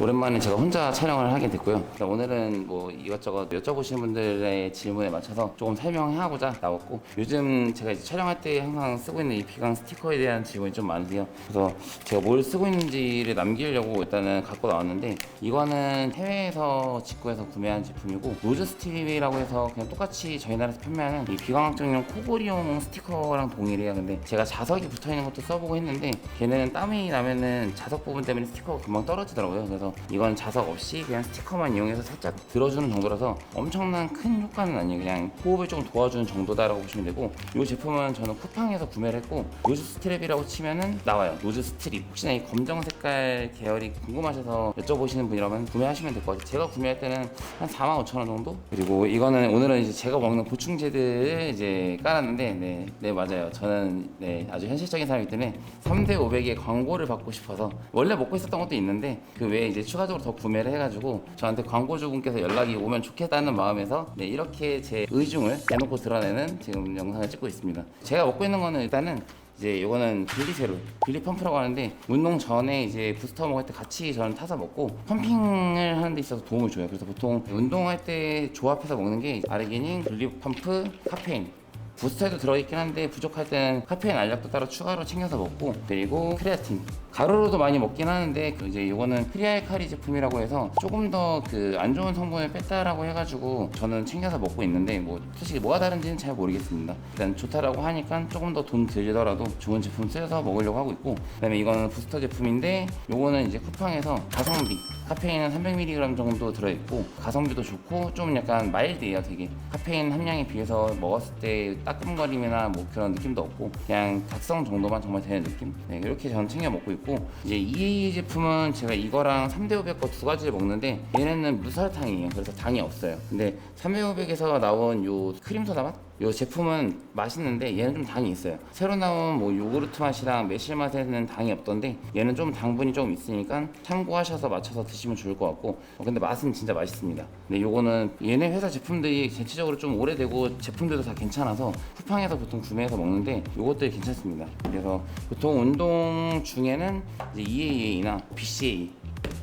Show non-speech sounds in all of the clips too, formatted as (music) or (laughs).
오랜만에 제가 혼자 촬영을 하게 됐고요. 일단 오늘은 뭐 이것저것 여쭤보시는 분들의 질문에 맞춰서 조금 설명하고자 나왔고 요즘 제가 이제 촬영할 때 항상 쓰고 있는 이 비강 스티커에 대한 질문이 좀 많으세요. 그래서 제가 뭘 쓰고 있는지를 남기려고 일단은 갖고 나왔는데 이거는 해외에서 직구해서 구매한 제품이고 로즈 스티비라고 해서 그냥 똑같이 저희 나라에서 판매하는 이 비광학정용 코골이용 스티커랑 동일해요. 근데 제가 자석이 붙어 있는 것도 써보고 했는데 걔는 땀이 나면은 자석 부분 때문에 스티커가 금방 떨어지더라고요. 그래서 이건 자석 없이 그냥 스티커만 이용해서 살짝 들어주는 정도라서 엄청난 큰 효과는 아니에요. 그냥 호흡을 좀 도와주는 정도다라고 보시면 되고 이 제품은 저는 쿠팡에서 구매를 했고 로즈 스트랩이라고 치면은 나와요. 로즈 스트립. 혹시나 이 검정 색깔 계열이 궁금하셔서 여쭤보시는 분이라면 구매하시면 될 것 같아요. 제가 구매할 때는 한 4만 5천 원 정도? 그리고 이거는 오늘은 이제 제가 먹는 보충제들을 이제 깔았는데 네, 네 맞아요. 저는 네, 아주 현실적인 사람이기 때문에 3대 500의 광고를 받고 싶어서 원래 먹고 있었던 것도 있는데 그 외에 이제 추가적으로 더 구매를 해가지고 저한테 광고주분께서 연락이 오면 좋겠다는 마음에서 네, 이렇게 제 의중을 대놓고 드러내는 지금 영상을 찍고 있습니다. 제가 먹고 있는 거는 일단은 이제 요거는 빌리세로 빌리 펌프라고 하는데 운동 전에 이제 부스터 먹을 때 같이 저는 타서 먹고 펌핑을 하는 데 있어서 도움을 줘요 그래서 보통 운동할 때 조합해서 먹는 게 아르기닌, 빌리 펌프, 카페인 부스터에도 들어있긴 한데 부족할 때는 카페인 알약도 따로 추가로 챙겨서 먹고 그리고 크레아틴. 가루로도 많이 먹긴 하는데 그 이제 이거는 크리알카리 제품이라고 해서 조금 더 그 안 좋은 성분을 뺐다라고 해가지고 저는 챙겨서 먹고 있는데 뭐 솔직히 뭐가 다른지는 잘 모르겠습니다. 일단 좋다라고 하니까 조금 더 돈 들더라도 좋은 제품 쓰여서 먹으려고 하고 있고 그다음에 이거는 부스터 제품인데 요거는 이제 쿠팡에서 가성비 카페인은 300mg 정도 들어있고 가성비도 좋고 좀 약간 마일드해요 되게. 카페인 함량에 비해서 먹었을 때 따끔거림이나 뭐 그런 느낌도 없고 그냥 각성 정도만 정말 되는 느낌. 네, 이렇게 저는 챙겨 먹고 있고 이제 EA 제품은 제가 이거랑 3대 500 거 두 가지를 먹는데 얘네는 무설탕이에요. 그래서 당이 없어요. 근데 3대 500에서 나온 요 크림 소다 맛? 요 제품은 맛있는데 얘는 좀 당이 있어요. 새로 나온 뭐 요구르트 맛이랑 매실 맛에는 당이 없던데 얘는 좀 당분이 조금 있으니까 참고하셔서 맞춰서 드시면 좋을 것 같고 어, 근데 맛은 진짜 맛있습니다. 근데 요거는 얘네 회사 제품들이 전체적으로 좀 오래되고 제품들도 다 괜찮아서 쿠팡에서 보통 구매해서 먹는데 요것들이 괜찮습니다. 그래서 보통 운동 중에는 이제 EAA나 BCA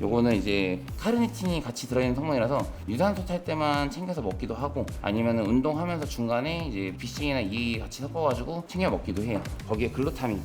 요거는 이제 카르니틴이 같이 들어있는 성분이라서 유산소 탈 때만 챙겨서 먹기도 하고 아니면 운동하면서 중간에 이제 비싱이나 이 같이 섞어가지고 챙겨 먹기도 해요. 거기에 글루타민.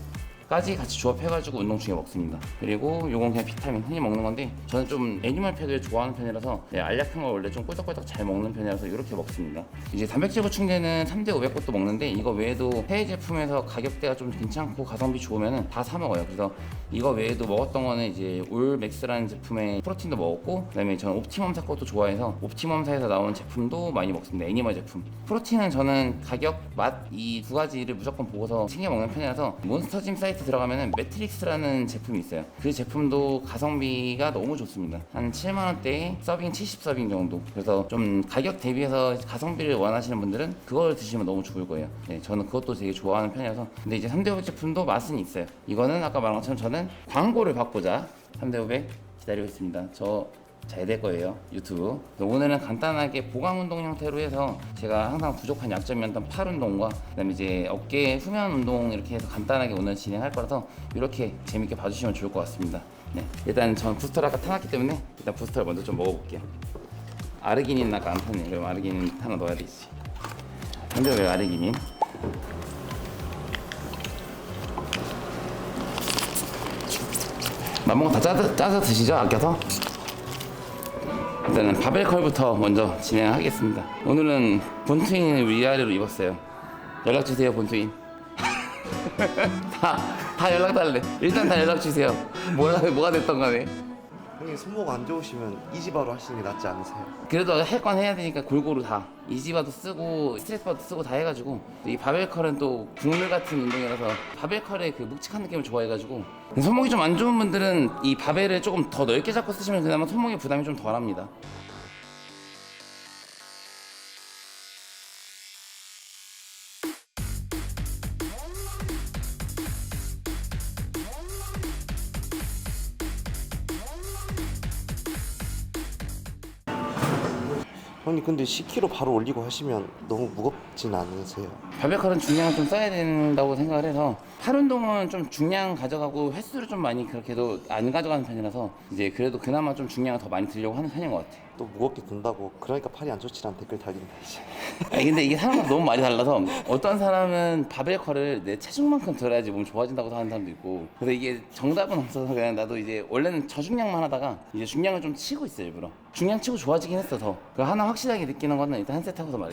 까지 같이 조합해가지고 운동 중에 먹습니다. 그리고 요건 그냥 비타민 흔히 먹는 건데 저는 좀 애니멀 팩을 좋아하는 편이라서 네, 알약한 걸 원래 좀 꿀떡꿀떡 잘 먹는 편이라서 이렇게 먹습니다. 이제 단백질 보충제는 3대 500것도 먹는데 이거 외에도 해외 제품에서 가격대가 좀 괜찮고 가성비 좋으면은 다사 먹어요. 그래서 이거 외에도 먹었던 거는 이제 올맥스라는 제품의 프로틴도 먹었고 그다음에 저는 옵티멈사 것도 좋아해서 옵티멈사에서 나온 제품도 많이 먹습니다. 애니멀 제품. 프로틴은 저는 가격, 맛 이 두 가지를 무조건 보고서 챙겨 먹는 편이라서 몬스터짐 사이트 들어가면은 매트릭스라는 제품이 있어요. 그 제품도 가성비가 너무 좋습니다. 한 7만 원대에 서빙 70 서빙 정도. 그래서 좀 가격 대비해서 가성비를 원하시는 분들은 그걸 드시면 너무 좋을 거예요. 네, 저는 그것도 되게 좋아하는 편이라서. 근데 이제 3대 500 제품도 맛은 있어요. 이거는 아까 말한 것처럼 저는 광고를 받고자 3대 500 기다리고 있습니다. 저 잘 될 거예요 유튜브. 오늘은 간단하게 보강 운동 형태로 해서 제가 항상 부족한 약점이었던 팔 운동과 그다음에 이제 어깨 후면 운동 이렇게 해서 간단하게 오늘 진행할 거라서 이렇게 재밌게 봐주시면 좋을 것 같습니다. 네 일단 전 부스터를 아까 타놨기 때문에 일단 부스터를 먼저 좀 먹어볼게요. 아르기닌 아까 안 탔네. 그럼 아르기닌 하나 넣어야 되지. 근데 왜 아르기닌? 맛먹고 다 짜서, 짜서 드시죠 아껴서 일단은 바벨컬부터 먼저 진행하겠습니다. 오늘은 본트윈을 위아래로 입었어요. 연락 주세요, 본트윈. (laughs) 다, 다 연락 달래. 일단 다 연락 주세요. 뭐라, 뭐가 됐던 간에. 형님 손목 안 좋으시면 이지바로 하시는 게 낫지 않으세요? 그래도 할 건 해야 되니까 골고루 다. 이지바도 쓰고, 스트레스 바도 쓰고 다 해가지고. 이 바벨컬은 또 국물 같은 운동이라서 바벨컬의 그 묵직한 느낌을 좋아해가지고. 손목이 좀 안 좋은 분들은 이 바벨을 조금 더 넓게 잡고 쓰시면 그나마 손목에 부담이 좀 덜합니다. 근데 10kg 바로 올리고 하시면 너무 무겁진 않으세요? 바베컬은 중량을 좀 써야 된다고 생각을 해서 팔 운동은 좀 중량 가져가고 횟수를 좀 많이 그렇게도 안 가져가는 편이라서 이제 그래도 그나마 좀 중량을 더 많이 들려고 하는 편인 것 같아. 또 무겁게 든다고 그러니까 팔이 안 좋지라는 댓글 달린다 이제. (laughs) 아니, 근데 이게 사람마다 너무 많이 달라서 어떤 사람은 바벨컬을 내 체중만큼 들어야지 몸 좋아진다고 하는 사람도 있고. 그래서 이게 정답은 없어서 그냥 나도 이제 원래는 저중량만 하다가 이제 중량을 좀 치고 있어 일부러. 중량 치고 좋아지긴 했어 더. 그 하나 확실하게 느끼는 거는 일단 한 세트 하고서 말할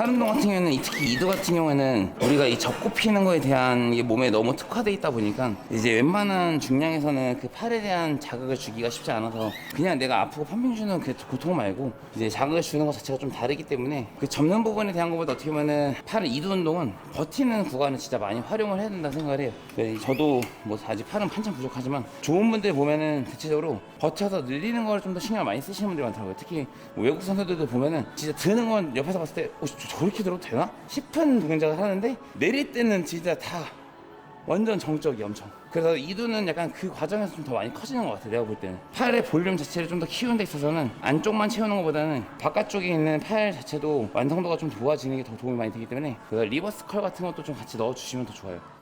제팔 운동 같은 경우에는 특히 이두 같은 경우에는 우리가 이 접고 피는 거에 대한 게 몸에 너무 특화돼 있다 보니까 이제 웬만한 중량에서는 그 팔에 대한 자극을 주기가 쉽지 않아서 그냥 내가 아프고 펌핑 주는 그 고통 말고 이제 자극을 주는 것 자체가 좀 다르기 때문에 그 접는 부분에 대한 것보다 어떻게 보면은 팔 이두 운동은 버티는 구간을 진짜 많이 활용을 해야 된다 생각을 해요. 그래서 저도 뭐 아직 팔은 한참 부족하지만 좋은 분들 보면은 대체적으로 버텨서 늘리는 걸좀더 신경 을 많이 쓰시는 분들이 많더라고요. 특히 뭐 외국 선수들도 보면은 진짜 드는 건 옆에서 봤을 때 어, 저- 저렇게 들어도 되나 싶은 동작을 하는데 내릴 때는 진짜 다 완전 정적이 엄청. 그래서 이두는 약간 그 과정에서 좀 더 많이 커지는 것 같아요. 내가 볼 때는 팔의 볼륨 자체를 좀 더 키우는 데 있어서는 안쪽만 채우는 것보다는 바깥쪽에 있는 팔 자체도 완성도가 좀 좋아지는 게 더 도움이 많이 되기 때문에 그래서 리버스 컬 같은 것도 좀 같이 넣어주시면 더 좋아요.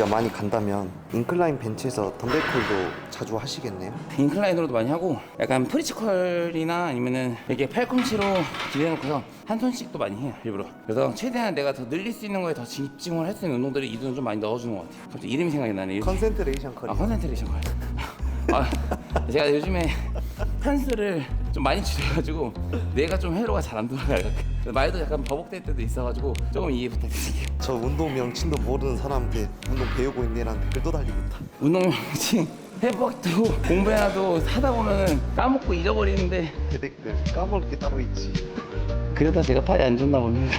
때 데미지가 많이 간다면 인클라인 벤치에서 덤벨컬도 자주 하시겠네요? 인클라인으로도 많이 하고 약간 프리치컬이나 아니면은 이렇게 팔꿈치로 기대놓고서 한 손씩도 많이 해요 일부러. 그래서 최대한 내가 더 늘릴 수 있는 거에 더 집중을 할 수 있는 운동들을 이두는 좀 많이 넣어주는 것 같아요. 갑자기 이름이 생각이 나네. 컨센트레이션 컬이 아 컨센트레이션 컬 (laughs) 아, 제가 요즘에 편수를 좀 많이 줄여가지고 뇌가 좀 회로가 잘 안 돌아가요. 말도 약간 버벅될 때도 있어가지고 조금 이해 부탁드릴게요 저 운동 명칭도 모르는 사람한테 운동 배우고 있네라는 댓글도 달리겠다 운동 명칭 해박도 공부해놔도 하다 보면은 까먹고 잊어버리는데 그 댓글 까먹을 게 따로 있지 그러다 제가 팔이 안 좋나 봅니다.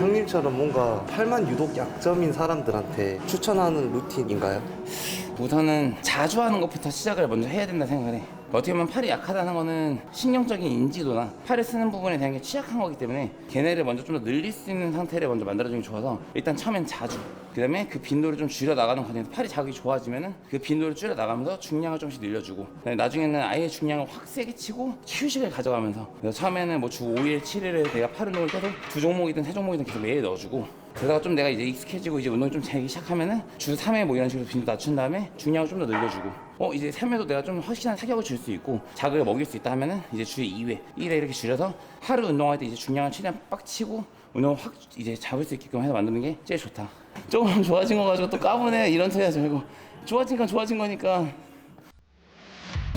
형님처럼 뭔가 팔만 유독 약점인 사람들한테 추천하는 루틴인가요? 우선은 자주 하는 것부터 시작을 먼저 해야 된다 생각을 해. 어떻게 보면 팔이 약하다는 거는 신경적인 인지도나 팔을 쓰는 부분에 대한 게 취약한 거기 때문에 걔네를 먼저 좀 더 늘릴 수 있는 상태를 먼저 만들어주는 게 좋아서 일단 처음엔 자주 그 다음에 그 빈도를 좀 줄여 나가는 과정에서 팔이 자극이 좋아지면은 그 빈도를 줄여 나가면서 중량을 조금씩 늘려주고 그다음에 나중에는 아예 중량을 확 세게 치고 휴식을 가져가면서 그래서 처음에는 뭐 주 5일 7일을 내가 팔 운동을 계속 두 종목이든 세 종목이든 계속 매일 넣어주고 그러다가 좀 내가 이제 익숙해지고 이제 운동 좀 되기 시작하면은 주 3회 뭐 이런 식으로 빈도 낮춘 다음에 중량을 좀 더 늘려주고 어 이제 3회도 내가 좀 확실한 타격을 줄 수 있고 자극을 먹일 수 있다 하면은 이제 주에 2회 1회 이렇게 줄여서 하루 운동할 때 이제 중량을 최대한 빡 치고 운동을 확 이제 잡을 수 있게끔 해서 만드는 게 제일 좋다 조금 (laughs) 좋아진 거 가지고 또 까부네 이런 소리 하지 말고 좋아진 건 좋아진 거니까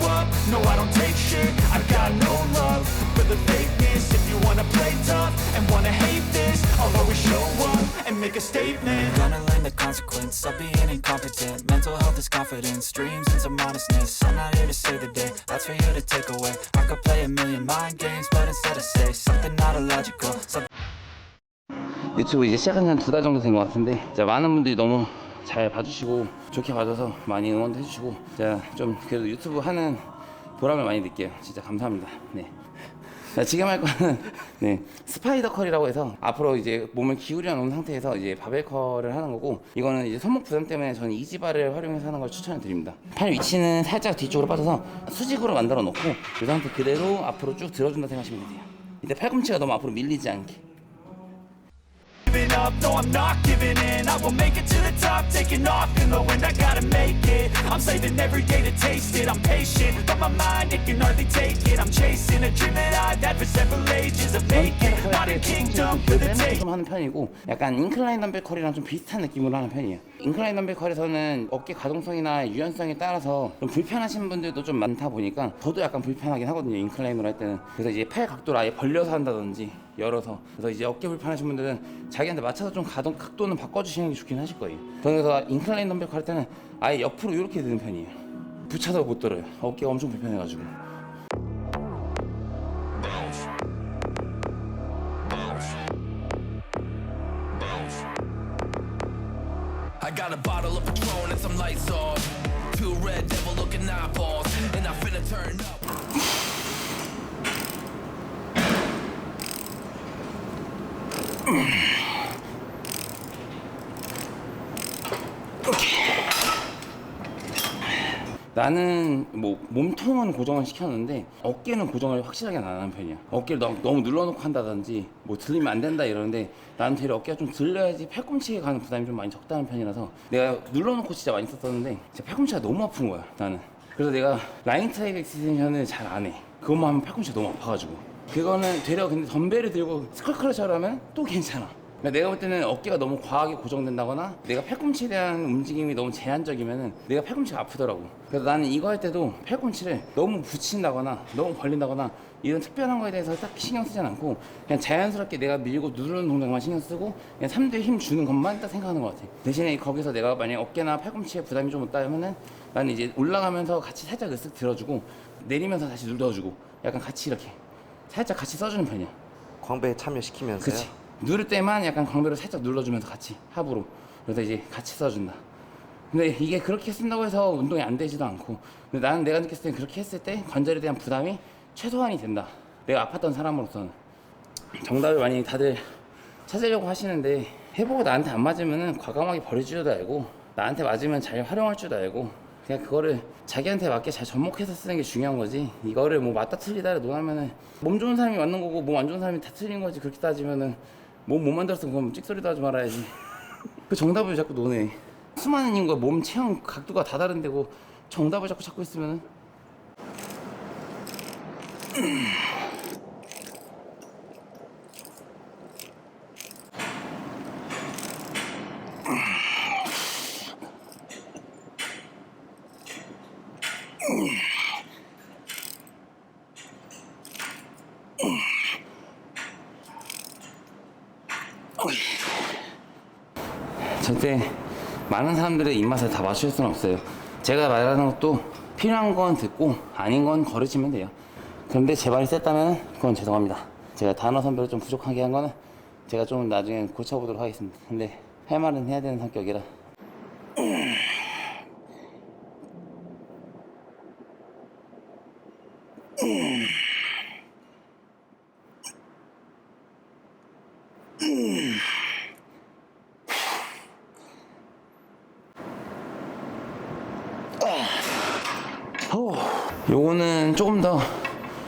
up. No, I don't take shit. I got no love for the fakeness. If you wanna play tough and wanna hate this, I'll always show up and make a statement. Gonna learn the consequence of being incompetent. Mental health is confidence, dreams and some honestness. I'm not here to save the day, that's for you to take away. I could play a million mind games, but instead I say something not illogical. Something 유튜브 이제 시작한 지 한 두 달 정도 된 것 같은데 진짜 많은 분들이 너무 잘 봐주시고 좋게 봐줘서 많이 응원도 해주시고 진짜 좀 그래도 유튜브 하는 보람을 많이 느껴요 진짜 감사합니다 네 자, 지금 할 거는 (laughs) 네 스파이더 컬이라고 해서 앞으로 이제 몸을 기울여 놓은 상태에서 이제 바벨 컬을 하는 거고 이거는 이제 손목 부담 때문에 저는 이지바를 활용해서 하는 걸 추천을 드립니다. 팔 위치는 살짝 뒤쪽으로 빠져서 수직으로 만들어 놓고 이 상태 그대로 앞으로 쭉 들어준다 생각하시면 돼요. 이때 팔꿈치가 너무 앞으로 밀리지 않게. Giving up, no I'm not giving in I will make it to the top, taking off in the wind I gotta make it, I'm saving every day to taste it I'm patient, but my mind, it can hardly take it I'm chasing a dream that I've had for several ages A vacant, modern kingdom for the take 좀 하는 편이고 약간 인클라인 덤벨 컬이랑 좀 비슷한 느낌으로 하는 편이에요. 인클라인 덤벨 컬에서는 어깨 가동성이나 유연성에 따라서 좀 불편하신 분들도 좀 많다 보니까 저도 약간 불편하긴 하거든요. 인클라인으로 할 때는 그래서 이제 팔 각도를 아예 벌려서 한다든지 열어서 그래서 이제 어깨 불편하신 분들은 자기한테 맞춰서 좀 가동 각도는 바꿔주시는 게 좋긴 하실 거예요. 그래서 인클라인 덤벨 컬할 때는 아예 옆으로 이렇게 드는 편이에요. 붙여서 못 들어요. 어깨가 엄청 불편해가지고. Two red devil looking eyeballs, and I finna turn up. 나는 뭐 몸통은 고정을 시켰는데 어깨는 고정을 확실하게 안 하는 편이야. 어깨를 너무, 너무 눌러놓고 한다든지 뭐 들리면 안 된다 이러는데 나는 되려 어깨가 좀 들려야지 팔꿈치에 가는 부담이 좀 많이 적다는 편이라서 내가 눌러놓고 진짜 많이 썼었는데 진짜 팔꿈치가 너무 아픈 거야 나는. 그래서 내가 라인 트라이브 익스텐션을 잘 안 해. 그것만 하면 팔꿈치가 너무 아파가지고. 그거는 되려 근데 덤벨을 들고 스컬크러처를 하면 또 괜찮아. 그러니까 내가 볼 때는 어깨가 너무 과하게 고정된다거나 내가 팔꿈치에 대한 움직임이 너무 제한적이면은 내가 팔꿈치가 아프더라고. 그래서 나는 이거 할 때도 팔꿈치를 너무 붙인다거나 너무 벌린다거나 이런 특별한 거에 대해서 딱 신경 쓰진 않고 그냥 자연스럽게 내가 밀고 누르는 동작만 신경 쓰고 그냥 3대 힘 주는 것만 딱 생각하는 것 같아. 대신에 거기서 내가 만약 어깨나 팔꿈치에 부담이 좀 있다 하면은 나는 이제 올라가면서 같이 살짝 으쓱 들어주고 내리면서 다시 눌러주고 약간 같이 이렇게 살짝 같이 써주는 편이야. 광배에 참여시키면서요. 그치. 누를 때만 약간 광배를 살짝 눌러주면서 같이 합으로. 그래서 이제 같이 써준다. 근데 이게 그렇게 쓴다고 해서 운동이 안 되지도 않고. 근데 나는 내가 느꼈을 때 그렇게 했을 때 관절에 대한 부담이 최소한이 된다. 내가 아팠던 사람으로서는. 정답을 많이 다들 찾으려고 하시는데 해보고 나한테 안 맞으면은 과감하게 버릴 줄도 알고 나한테 맞으면 잘 활용할 줄도 알고 그냥 그거를 자기한테 맞게 잘 접목해서 쓰는 게 중요한 거지. 이거를 뭐 맞다 틀리다 논하면은 몸 좋은 사람이 맞는 거고 몸 안 좋은 사람이 다 틀린 거지. 그렇게 따지면은 몸 못 만들었으면 그럼 찍소리도 하지 말아야지. (laughs) 그 정답을 자꾸 논해 수많은 인과 몸 체형 각도가 다 다른데고 정답을 자꾸 찾고 있으면은 절대 많은 사람들의 입맛을 다 맞출 수는 없어요. 제가 말하는 것도 필요한 건 듣고 아닌 건 거르시면 돼요. 그런데 제 말이 셌다면 그건 죄송합니다. 제가 단어 선별을 좀 부족하게 한 거는 제가 좀 나중에 고쳐보도록 하겠습니다. 근데 할 말은 해야 되는 성격이라. 요거는 조금 더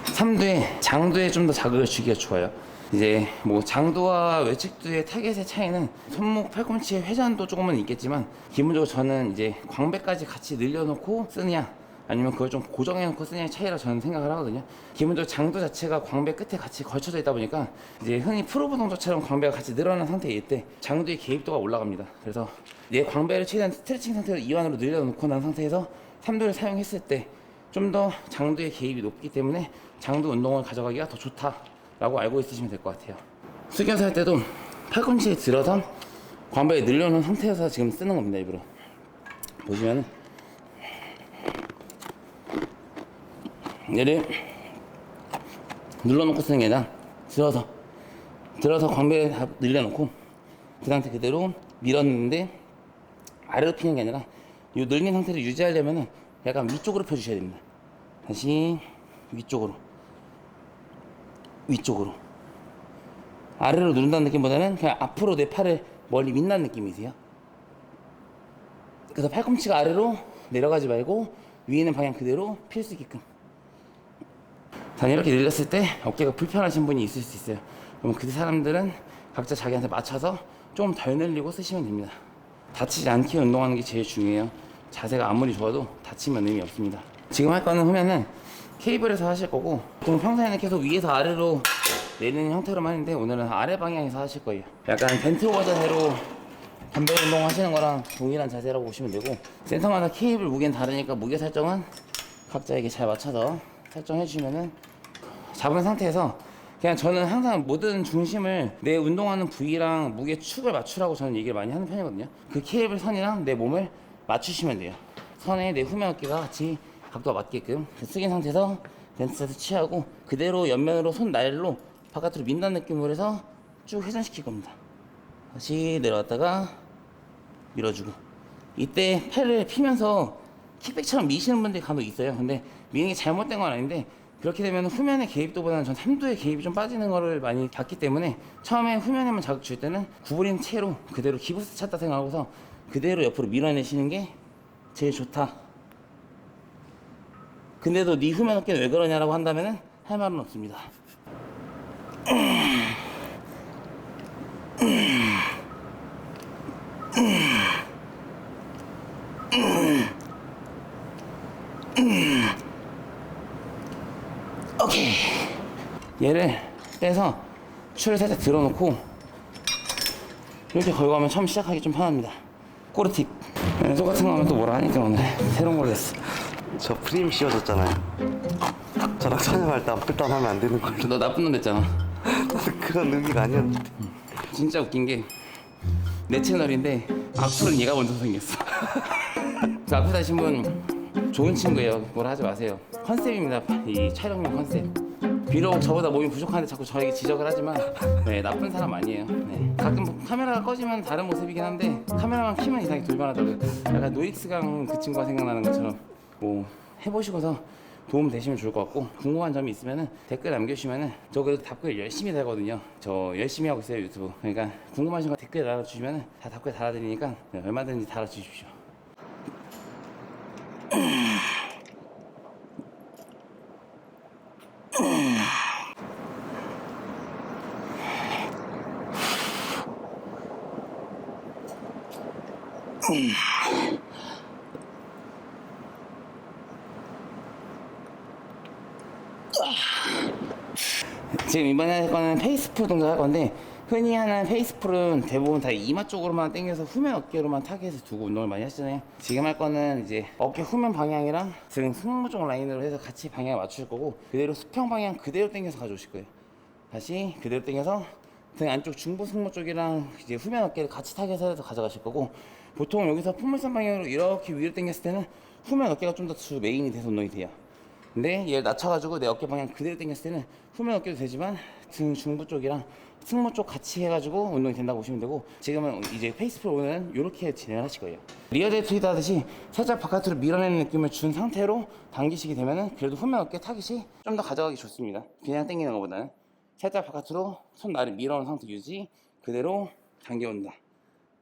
삼두에 장두에 좀 더 자극을 주기가 좋아요. 이제 뭐 장두와 외측두의 타겟의 차이는 손목 팔꿈치의 회전도 조금은 있겠지만 기본적으로 저는 이제 광배까지 같이 늘려놓고 쓰느냐 아니면 그걸 좀 고정해놓고 쓰냐의 차이라 저는 생각을 하거든요. 기본적으로 장두 자체가 광배 끝에 같이 걸쳐져 있다 보니까 이제 흔히 프로브 동작처럼 광배가 같이 늘어난 상태일 때 장두의 개입도가 올라갑니다. 그래서 내 광배를 최대한 스트레칭 상태로 이완으로 늘려놓고 난 상태에서 삼두를 사용했을 때 좀 더 장두의 개입이 높기 때문에 장두 운동을 가져가기가 더 좋다라고 알고 있으시면 될 것 같아요. 숙여서 할 때도 팔꿈치에 들어서 광배에 늘려놓은 상태에서 지금 쓰는 겁니다 일부러 보시면은 얘를 눌러놓고 쓰는 게 아니라 들어서 들어서 광배에 다 늘려놓고 그 상태 그대로 밀었는데 아래로 피는 게 아니라 이 늘린 상태를 유지하려면은 약간 위쪽으로 펴주셔야 됩니다. 다시 위쪽으로 위쪽으로 아래로 누른다는 느낌보다는 그냥 앞으로 내 팔을 멀리 민다는 느낌이세요. 그래서 팔꿈치가 아래로 내려가지 말고 위에 있는 방향 그대로 필 수 있게끔. 단 이렇게 늘렸을 때 어깨가 불편하신 분이 있을 수 있어요. 그럼 그 사람들은 각자 자기한테 맞춰서 좀 덜 늘리고 쓰시면 됩니다. 다치지 않게 운동하는 게 제일 중요해요. 자세가 아무리 좋아도 다치면 의미 없습니다. 지금 할 거는 후면은 케이블에서 하실 거고 보통 평소에는 계속 위에서 아래로 내리는 형태로만 하는데 오늘은 아래 방향에서 하실 거예요. 약간 벤트 오버 자세로 덤벨 운동 하시는 거랑 동일한 자세라고 보시면 되고 센터마다 케이블 무게는 다르니까 무게 설정은 각자에게 잘 맞춰서 설정해 주시면은 잡은 상태에서 그냥 저는 항상 모든 중심을 내 운동하는 부위랑 무게 축을 맞추라고 저는 얘기를 많이 하는 편이거든요. 그 케이블 선이랑 내 몸을 맞추시면 돼요. 선에 내 후면 어깨가 같이 각도가 맞게끔 숙인 상태에서 벤츠에서 취하고 그대로 옆면으로 손 날로 바깥으로 민다는 느낌으로 해서 쭉 회전시킬 겁니다. 다시 내려갔다가 밀어주고 이때 팔을 피면서 킥백처럼 미시는 분들이 간혹 있어요. 근데 미는 게 잘못된 건 아닌데 그렇게 되면 후면의 개입도보다는 전 삼두의 개입이 좀 빠지는 거를 많이 봤기 때문에 처음에 후면에만 자극 줄 때는 구부린 채로 그대로 기부스 찼다 생각하고서 그대로 옆으로 밀어내시는 게 제일 좋다. 근데도 네 후면 어깨는 왜 그러냐라고 한다면은 할 말은 없습니다. 오케이. 얘를 떼서 추를 살짝 들어놓고 이렇게 걸고 하면 처음 시작하기 좀 편합니다. 꼬르팁. 네, 똑같은 거 하면 또 뭐라 하니까 오늘 새로운 걸로 했어. 저 프레임 씌워줬잖아요. 저랑 촬영할 때 앞불단 하면 안 되는 걸로. 너 나쁜 놈 됐잖아. 그런 의미가 아니었는데. 진짜 웃긴 게 내 채널인데 악플은 얘가 먼저 생겼어. 그 악플 다신 분 좋은 친구예요. 뭐라 하지 마세요. 컨셉입니다. 이 촬영용 컨셉. 비록 저보다 몸이 부족한데 자꾸 저에게 지적을 하지만 네, 나쁜 사람 아니에요. 네. 가끔 카메라가 꺼지면 다른 모습이긴 한데 카메라만 키면 이상하게 돌변하더라고요. 약간 노익스강 그 친구가 생각나는 것처럼 뭐 해보시고서 도움 되시면 좋을 것 같고 궁금한 점이 있으면은 댓글 남겨주시면은 저 그래도 답글 열심히 달거든요. 저 열심히 하고 있어요 유튜브. 그러니까 궁금하신 거 댓글 달아주시면은 다 답글 달아드리니까 네, 얼마든지 달아주십시오. (clears throat) 지금 이번에 할 거는 페이스풀 동작 할 건데 흔히 하는 페이스풀은 대부분 다 이마 쪽으로만 당겨서 후면 어깨로만 타겟을 두고 운동을 많이 하시잖아요. 지금 할 거는 이제 어깨 후면 방향이랑 등 승모 쪽 라인으로 해서 같이 방향을 맞출 거고 그대로 수평 방향 그대로 당겨서 가져오실 거예요. 다시 그대로 당겨서 등 안쪽 중부 승모 쪽이랑 이제 후면 어깨를 같이 타겟을 해서 가져가실 거고 보통 여기서 풍물선 방향으로 이렇게 위로 당겼을 때는 후면 어깨가 좀 더 주 메인이 돼서 운동이 돼요 근데 얘를 낮춰가지고 내 어깨 방향 그대로 당겼을 때는 후면 어깨도 되지만 등 중부 쪽이랑 승모 쪽 같이 해가지고 운동이 된다고 보시면 되고 지금은 이제 오늘은 이렇게 진행을 하실 거예요. 리어데이 트위드 하듯이 살짝 바깥으로 밀어내는 느낌을 준 상태로 당기시게 되면은 그래도 후면 어깨 타깃이 좀 더 가져가기 좋습니다. 그냥 당기는 것보다는 살짝 바깥으로 손 나를 밀어놓은 상태 유지 그대로 당겨온다.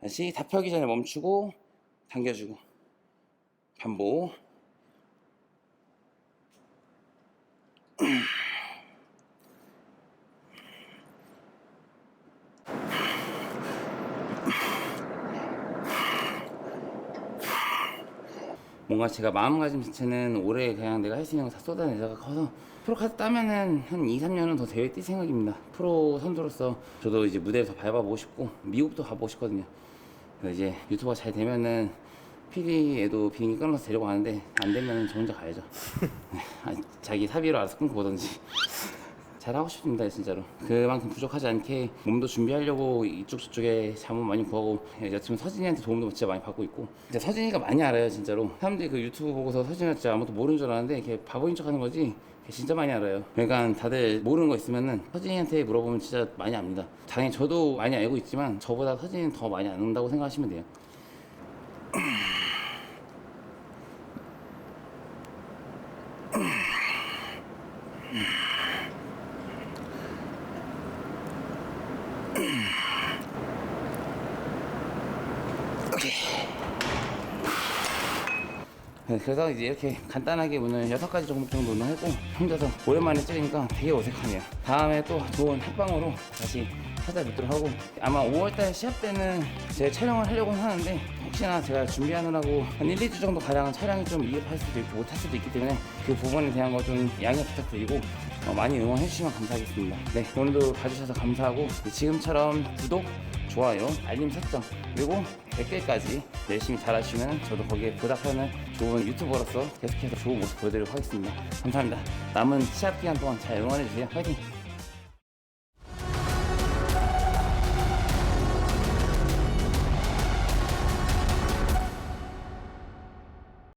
다시 다 펴기 전에 멈추고 당겨주고 반복 뭔가 제가 마음가짐 자체는 올해 그냥 내가 할 수 있는 거 다 쏟아내자가 커서 프로카드 따면은 한 2, 3년은 더 대회 뛸 생각입니다. 프로 선수로서 저도 이제 무대를 더 밟아보고 싶고 미국도 가보고 싶거든요. 이제 유튜버가 잘 되면은 PD에도 비행기 끊어서 데리고 가는데 안 되면 저 혼자 가야죠. (laughs) 아, 자기 사비로 알아서 끊고 보던지. 잘 하고 싶습니다 진짜로. 그만큼 부족하지 않게 몸도 준비하려고 이쪽 저쪽에 자문 많이 구하고 여자친구 서진이한테 도움도 진짜 많이 받고 있고. 근데 서진이가 많이 알아요 진짜로. 사람들이 그 유튜브 보고서 서진이가 진짜 아무것도 모르는 줄 알았는데 걔 바보인 척 하는 거지? 걔 진짜 많이 알아요. 그러니까 다들 모르는 거 있으면은 서진이한테 물어보면 진짜 많이 압니다. 당연히 저도 많이 알고 있지만 저보다 서진이는 더 많이 안다고 생각하시면 돼요 네, 그래서 이제 이렇게 간단하게 오늘 여섯 가지 종목 정도는 하고 혼자서 오랜만에 찍으니까 되게 어색하네요. 다음에 또 좋은 합방으로 다시 찾아뵙도록 하고 아마 5월달 시합 때는 제 촬영을 하려고 하는데 혹시나 제가 준비하느라고 한 1, 2주 정도 가량 촬영이 좀 미흡할 수도 있고 못할 수도 있기 때문에 그 부분에 대한 거 좀 양해 부탁드리고 어, 많이 응원해 주시면 감사하겠습니다. 네 오늘도 봐주셔서 감사하고 지금처럼 구독, 좋아요, 알림 설정 그리고 댓글까지 열심히 달아주시면 저도 거기에 보답하는 좋은 유튜버로서 계속해서 좋은 모습 보여드리도록 하겠습니다. 감사합니다. 남은 시합 기간 동안 잘 응원해 주세요. 화이팅!